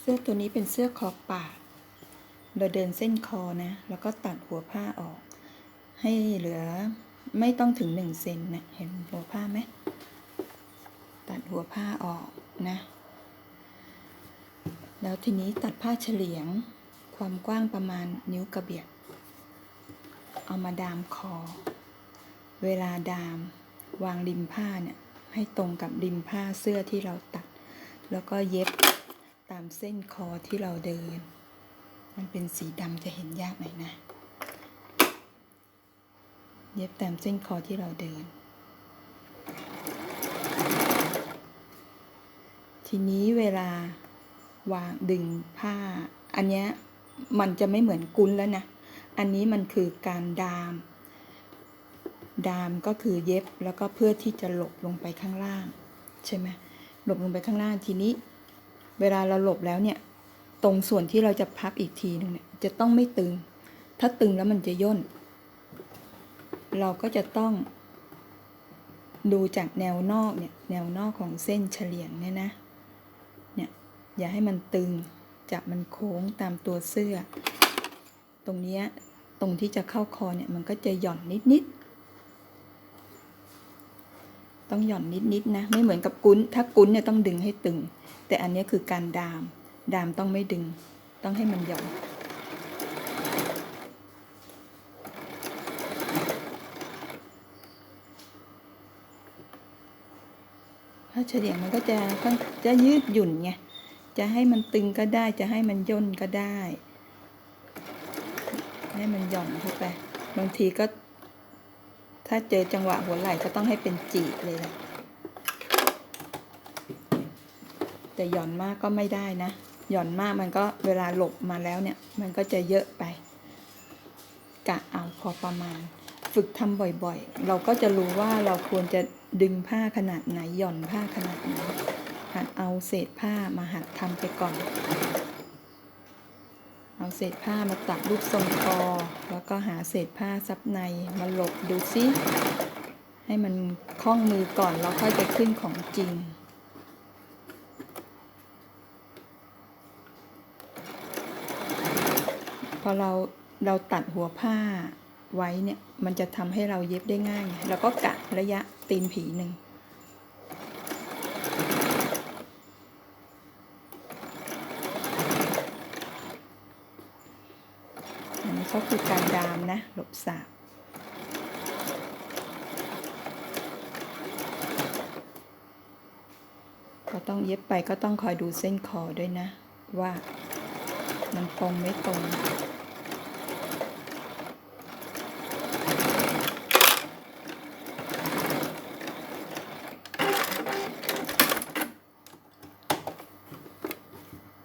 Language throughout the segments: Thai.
เสื้อตัวนี้เป็นเสื้อคอปาดเราเดินเส้นคอนะ แล้วก็ตัดหัวผ้าออก ให้เหลือไม่ต้องถึงหนึ่งเซนนะเห็นหัวผ้าไหมตัดหัวผ้าออกนะ แล้วทีนี้ตัดผ้าเฉลียงความกว้างประมาณนิ้วกระเบียด เอามาดามคอ เวลาดามวางริมผ้าเนี่ยให้ตรงกับริมผ้าเสื้อที่เราตัด แล้วก็เย็บ ตามเส้นคอที่เราเดิน มันเป็นสีดำจะเห็นยากหน่อยนะ เย็บตามเส้นคอที่เราเดิน ทีนี้เวลาวางดึงผ้า อันนี้มันจะไม่เหมือนกุ้นแล้วนะ อันนี้มันคือการดาม ดามก็คือเย็บแล้วก็เพื่อที่จะหลบลงไปข้างล่าง ใช่ไหมหลบลงไปข้างล่างทีนี้ เวลาเราหลบแล้วเนี่ย ตรงส่วนที่เราจะพับอีกทีหนึงเนี่ยจะต้องไม่ตึง ถ้าตึงแล้วมันจะย่น เราก็จะต้อง ดูจากแนวนอกเนี่ย แนวนอกของเส้นเฉลียงเนี่ยนะ เนี่ย อย่าให้มันตึง จับมันโค้งตามตัวเสื้อ ตรงนี้ตรงที่จะเข้าคอเนี่ยมันก็จะหย่อนนิดๆต้องหย่อนนิดๆนะไม่เหมือนกับกุ้น ถ้ากุ้นเนี่ยต้องดึงให้ตึง แต่อันนี้คือการดาม ดามต้องไม่ดึง ต้องให้มันหย่อนผ้าเฉลียงมันก็จะค่อนจะยืดหยุ่นไง จะให้มันตึงก็ได้ จะให้มันย่นก็ได้ ให้มันหย่อนเข้าไป บางทีก็ ถ้าเจอจังหวะหัวไหล่ก็ต้องให้เป็นจีบเลยแหละ แต่หย่อนมากก็ไม่ได้นะ หย่อนมากมันก็เวลาหลบมาแล้วเนี่ย มันก็จะเยอะไป กะเอาพอประมาณ ฝึกทำบ่อยๆ เราก็จะรู้ว่าเราควรจะดึงผ้าขนาดไหนหย่อนผ้าขนาดไหนหัดเอาเศษผ้ามาหัดทำไปก่อน เอาเศษผ้ามาตัดรูปทรงคอแล้วก็หาเศษผ้าซับในมาหลบดูซิให้มันคล่องมือก่อนแล้วค่อยไปขึ้นของจริง อเราเราตัดหัวผ้าไว้เนี่ย มันจะทำให้เราเย็บได้ง่าย แล้วก็กะระยะตีนผีหนึ่งอันนี้ก็คือการดามนะหลบสาบก็ต้องเย็บไปก็ต้องคอยดูเส้นคอด้วยนะ ว่ามันตรงไม่ตรง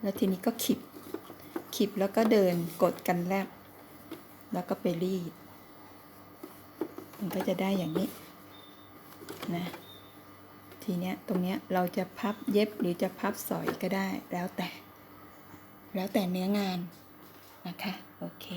แล้วทีนี้ก็ขีบขีบแล้วก็เดินกดกันแลบ แล้วก็ไปรีด มันก็จะได้อย่างนี้นะทีเนี้ยตรงเนี้ยเราจะพับเย็บหรือจะพับสอยก็ได้แล้วแต่ แล้วแต่เนื้องานนะคะ โอเค